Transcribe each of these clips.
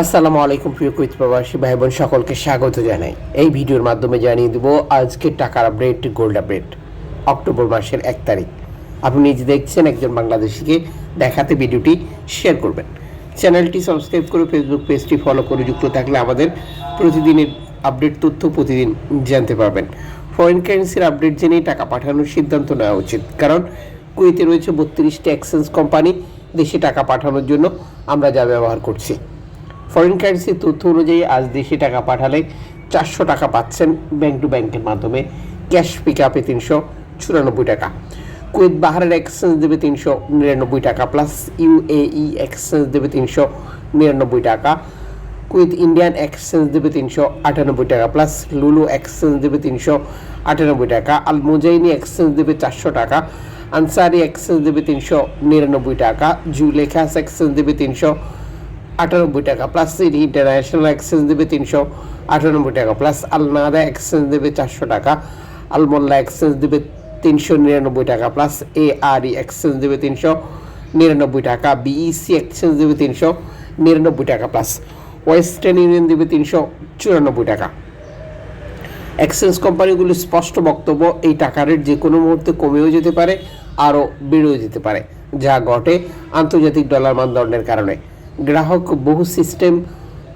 আসসালামু আলাইকুম, প্রিয় কুইত প্রবাসী ভাই বোন সকলকে স্বাগত জানাই। এই ভিডিওর মাধ্যমে জানিয়ে দেবো আজকে টাকার আপডেট গোল্ড আপডেট অক্টোবর মাসের এক তারিখ। আপনি নিজে দেখছেন একজন বাংলাদেশিকে দেখাতে ভিডিওটি শেয়ার করবেন। চ্যানেলটি সাবস্ক্রাইব করে ফেসবুক পেজটি ফলো করে যুক্ত থাকলে আমাদের প্রতিদিনের আপডেট তথ্য প্রতিদিন জানতে পারবেন। ফরেন কারেন্সির আপডেট জেনেই টাকা পাঠানোর সিদ্ধান্ত নেওয়া উচিত। কারণ, কুয়েতে রয়েছে বত্রিশটি এক্সচেঞ্জ কোম্পানি দেশে টাকা পাঠানোর জন্য আমরা যা ব্যবহার করছি। ফরেন কারেন্সির তথ্য অনুযায়ী আজ দেশে টাকা পাঠালে চারশো টাকা পাচ্ছেন ব্যাংক টু ব্যাংকের মাধ্যমে। ক্যাশ পিক আপে তিনশো চুরানব্বই টাকা। কুয়েত বাহারের এক্সচেঞ্জ দেবে তিনশো নিরানব্বই টাকা প্লাস ইউএই এক্সচেঞ্জ দেবে তিনশো নিরানব্বই টাকা। কুয়েত ইন্ডিয়ান এক্সচেঞ্জ দেবে তিনশো আটানব্বই টাকা প্লাস লুলু এক্সচেঞ্জ দেবে তিনশো আটানব্বই টাকা। আল মুজাইনি এক্সচেঞ্জ দেবে চারশো টাকা। আনসারি এক্সচেঞ্জ দেবে তিনশো নিরানব্বই টাকা। জুলেখাস এক্সচেঞ্জ দেবে তিনশো আটানব্বই টাকা প্লাস সিটি ইন্টারন্যাশনাল এক্সচেঞ্জ দেবে তিনশো আটানব্বই টাকা প্লাস আলনাদা এক্সচেঞ্জ দেবে চারশো টাকা আলমোল্লা এক্সচেঞ্জ দেবে তিনশো নিরানব্বই টাকা প্লাস এ আর ই এক্সচেঞ্জ দেবে তিনশো নিরানব্বই টাকা বিইসি এক্সচেঞ্জ দেবে তিনশো নিরানব্বই টাকা প্লাস ওয়েস্টার্ন ইউনিয়ন দেবে তিনশো চুরানব্বই টাকা। এক্সচেঞ্জ কোম্পানিগুলির স্পষ্ট বক্তব্য, এই টাকা রেট যে কোনো মুহূর্তে কমেও যেতে পারে, আরও বেড়েও যেতে পারে, যা ঘটে আন্তর্জাতিক ডলার মানদণ্ডের কারণে। গ্রাহক বহু সিস্টেম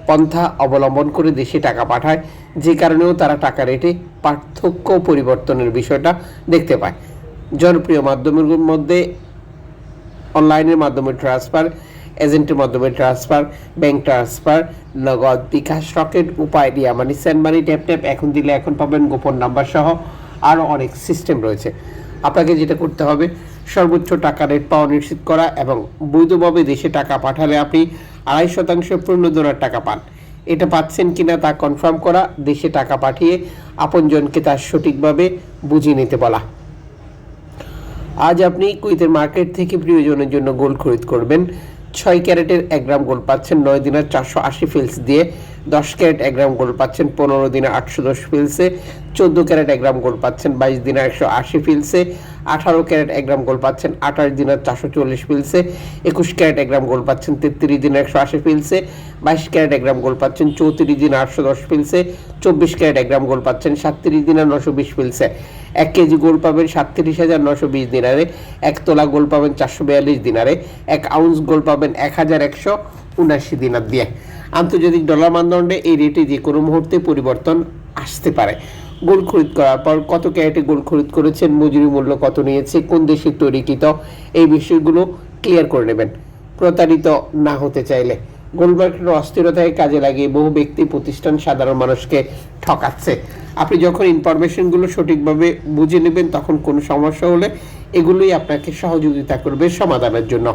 পন্থা অবলম্বন করে দেশে টাকা পাঠায়, যে কারণেও তারা টাকা রেটে পার্থক্য পরিবর্তনের বিষয়টা দেখতে পায়। জনপ্রিয় মাধ্যমের মধ্যে অনলাইনের মাধ্যমে ট্রান্সফার, এজেন্টের মাধ্যমে ট্রান্সফার, ব্যাংক ট্রান্সফার, নগদ বিকাশ, রকেট, উপায় দিয়া মানে সেন্ড মানি, ট্যাপ ট্যাপ, এখন দিলে এখন পাবেন গোপন নাম্বার সহ আরও অনেক সিস্টেম রয়েছে। আপনাকে যেটা করতে হবে সর্বোচ্চ টাকা রেট পাওয়া নিশ্চিত করা এবং বৈধভাবে দেশে টাকা পাঠালে আপনি আড়াই শতাংশ প্রণোদনার টাকা পান। এটা পাচ্ছেন কিনা তা কনফার্ম করা, দেশে টাকা পাঠিয়ে আপনজনকে তার সঠিকভাবে বুঝিয়ে নিতে বলা। আজ আপনি কুইতের মার্কেট থেকে প্রিয়জনের জন্য গোল্ড খরিদ করবেন। ছয় ক্যারেটের এক গ্রাম গোল্ড পাচ্ছেন নয় দিনের চারশো আশি ফিলস দিয়ে দশ ক্যারেট এক গ্রাম গোল্ড পাচ্ছেন পনেরো দিনে আটশো দশ ফিলসে, চোদ্দ ক্যারেট এক গ্রাম গোল্ড পাচ্ছেন বাইশ দিনে একশো আশি ফিলসে আঠারো ক্যারেট এক গ্রাম গোল্ড পাচ্ছেন, আঠাশ দিনের চারশো চল্লিশ ফিলসে একুশ ক্যারেট এক গ্রাম গোল্ড পাচ্ছেন, তেত্রিশ দিনে একশো আশি ফিলসে বাইশ ক্যারেট এক গ্রাম গোল্ড পাচ্ছেন, চৌত্রিশ দিনে আটশো দশ ফিলসে চব্বিশ ক্যারেট এক গ্রাম গোল্ড পাচ্ছেন, সাতত্রিশ দিনে নশো বিশ ফিলসে এক কেজি গোল্ড পাবেন সাতত্রিশ হাজার নশো বিশ দিনারে, এক তোলা গোল্ড পাবেন চারশো বিয়াল্লিশ দিনারে, এক আউন্স গোল্ড পাবেন এক হাজার একশো উনাশি দিনার দিয়ে। আন্তর্জাতিক ডলার মানদণ্ডে এই রেটে যে কোনো মুহূর্তে পরিবর্তন আসতে পারে। গোল্ড খরিদ করার পর কত ক্যারেটে গোল খরিদ করেছেন, মজুরি মূল্য কত নিয়েছে, কোন দেশের তৈরিকৃত এই বিষয়গুলো ক্লিয়ার করে নেবেন। প্রতারিত না হতে চাইলে। গোল্ড মার্কেটের অস্থিরতায় কাজে লাগিয়ে বহু ব্যক্তি, প্রতিষ্ঠান, সাধারণ মানুষকে ঠকাচ্ছে। আপনি যখন ইনফরমেশনগুলো সঠিকভাবে বুঝে নেবেন, তখন কোনো সমস্যা হলে এগুলোই আপনাকে সহযোগিতা করবে সমাধানের জন্য।